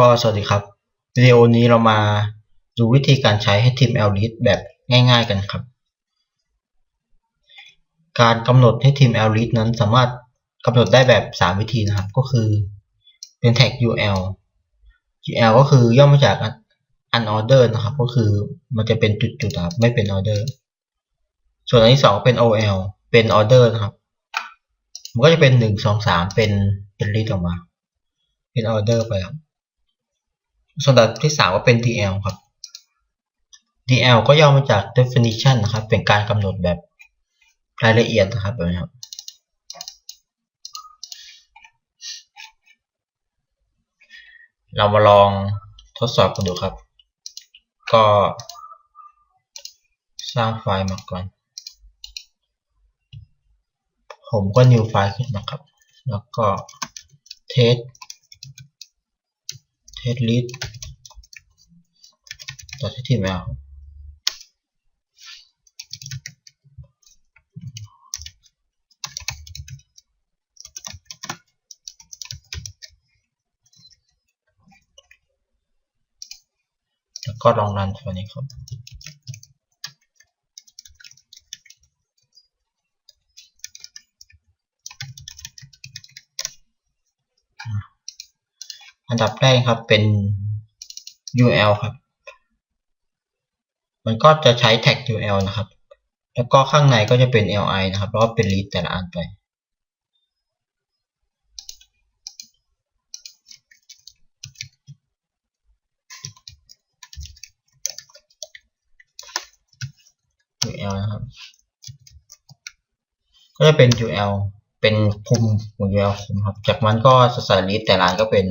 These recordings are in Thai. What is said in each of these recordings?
ก็สวัสดีครับวิดีโอนี้เรามาดูวิธีการใช้ให้ทีม l l e a d แบบง่าย ๆ กันครับ การกำหนดให้ทีม l l e a d นั้นสามารถกำหนดได้แบบ 3 วิธีนะครับ ก็คือเป็นแท็ก ul ul ก็คือย่อมาจาก unorder นะครับ ก็คือมันจะเป็นจุดๆครับไม่เป็น order ส่วนอันที่2เป็น ol เป็น order นะครับ มันก็จะเป็น 1 2 3 เป็นเป็น list ออกมา เป็น order ไปครับ ส่วนอันที่3ก็เป็น dl ครับ dl ก็ย่อมาจาก definition นะครับ เป็นการกำหนดแบบรายละเอียดนะครับแบบนี้ครับเรามาลองทดสอบกันดูครับ ก็สร้างไฟล์มาก่อน ผมก็ new ไฟล์ขึ้นนะครับ แล้วก็ test test list .html แล้วก็ลองรันตัวนี้ครับอันดับแรกครับเป็น UL ครับ มันก็จะใช้แท็ก UL นะครับ แล้วก็ข้างในก็จะเป็น li นะครับ แล้วก็เป็น list แต่ละอันไป UL นะครับ ก็จะเป็น UL เป็นคุมของ UL คุมครับ จากนั้นก็ใส่ list แต่ละอันก็เป็น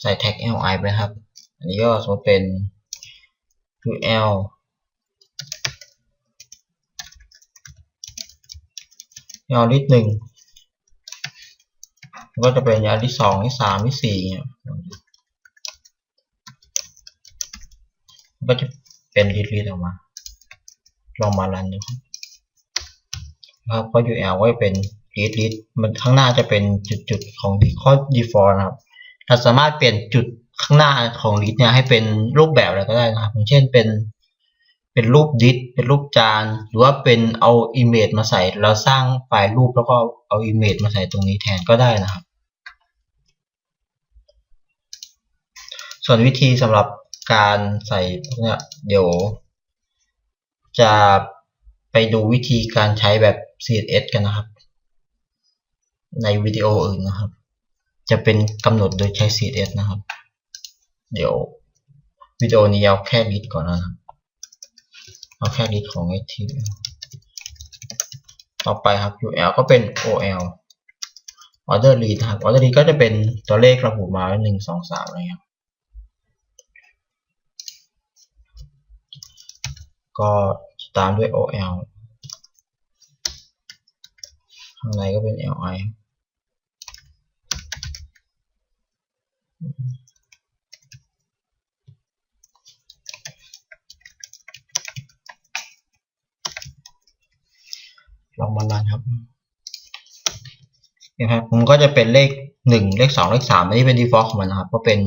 ใส่แท็ก li ไปครับ อันนี้ก็สมมติเป็น ul ul list หนึ่งก็จะเป็น ul list สอง list สาม list สี่เนี่ยก็จะเป็น list list ออกมาลองมารันดูครับครับก็ ul ก็จะเป็น list list มันข้างหน้าจะเป็นจุดๆของข้อ default นะครับเราสามารถเปลี่ยนจุด ข้างหน้าของ list เนี่ยให้เป็นรูปแบบอะไรก็ได้นะครับอย่างเช่นเป็นเป็นรูปดิสเป็นรูปจาน หรือว่าเป็นเอา image มาใส่เราสร้างไฟล์รูปแล้วก็เอา image มาใส่ตรงนี้แทนก็ได้นะครับ ส่วนวิธีสำหรับการใส่พวกเนี้ยเดี๋ยว จะไปดูวิธีการใช้แบบ CSS กันนะครับ ในวิดีโออื่นนะครับ จะเป็นกำหนดโดยใช้ CSS นะครับ เดี๋ยววิดีโอนี้เอาแค่ลิสก่อนนะครับเอาแค่ลิสของ HTML ต่อไปครับ UL ก็เป็น OL order read ครับ order read ก็จะเป็นตัวเลขระบุมาหนึ่งสองสามอะไรครับก็ตามด้วย OL ข้างในก็เป็น LI ลองมารัน ครับนะครับผมก็จะเป็นเลขหนึ่งเลขสองเลขสามอันนี้เป็น default ของมันนะครับ ก็เป็น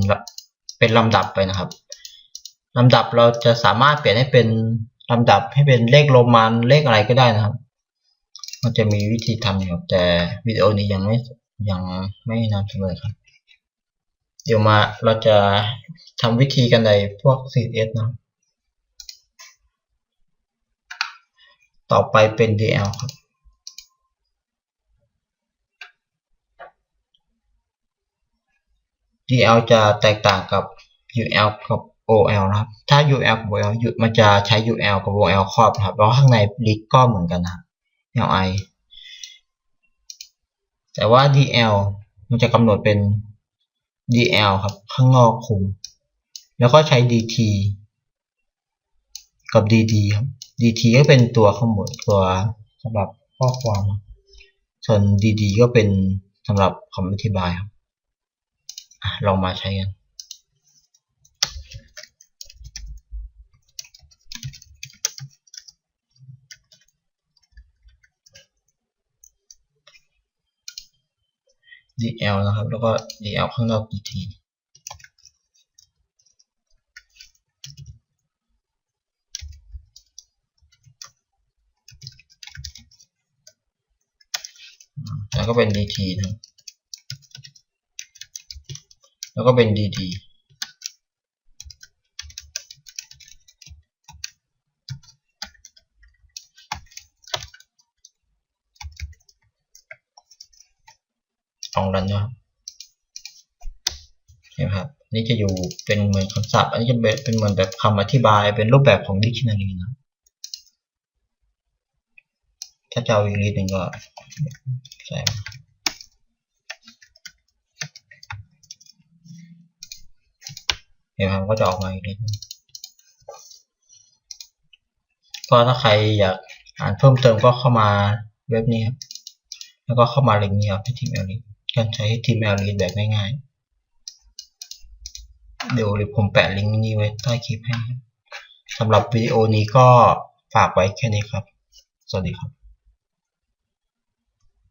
เป็นลำดับไปนะครับลำดับเราจะสามารถเปลี่ยนให้เป็นลำดับให้เป็นเลขโรมันเลขอะไรก็ได้นะครับ มันจะมีวิธีทำครับแต่วิดีโอนี้ยังไม่ยังไม่นำเสนอครับ เดี๋ยวมาเราจะทำวิธีกันในพวก CSS นะต่อไปเป็น DL ครับ DL จะแตกต่างกับ UL กับ OL นะครับ ถ้า UL กับ OL มันจะใช้ UL กับ OL ครอบครับแล้วข้างใน list ก็เหมือนกันนะครับ li แต่ว่า DL มันจะกำหนดเป็น DL ครับ ข้างนอกคุม แล้วก็ใช้ DT กับ DD ครับ DT ก็เป็นตัวข้างบนตัวสำหรับข้อความ ส่วน DD ก็เป็นสำหรับคำอธิบายครับ ลองมาใช้กันดีเอลนะครับ แล้วก็ดีเอลข้างนอกอีทีแล้วก็เป็น dt นะ แล้วก็เป็น dd ลองรันนะครับเห็นครับ นี่จะอยู่เป็นเหมือนคำศัพท์ อันนี้จะเป็นเป็นเหมือนแบบคำอธิบายเป็นรูปแบบของ dictionary นะ ถ้าจะเอาอีกนิดหนึ่งก็ใส่มา เห็นไหมครับก็จะออกมาอีกนิดนึงก็ถ้าใครอยากอ่านเพิ่มเติมก็เข้ามาเว็บนี้ครับ แล้วก็เข้ามาลิงก์นี้ครับที่ทีมแอลลีการใช้ทีมแอลลีแบบง่ายๆ เดี๋ยวผมแปะลิงก์นี้ไว้ใต้คลิปให้สำหรับวิดีโอนี้ก็ฝากไว้แค่นี้ครับ สวัสดีครับ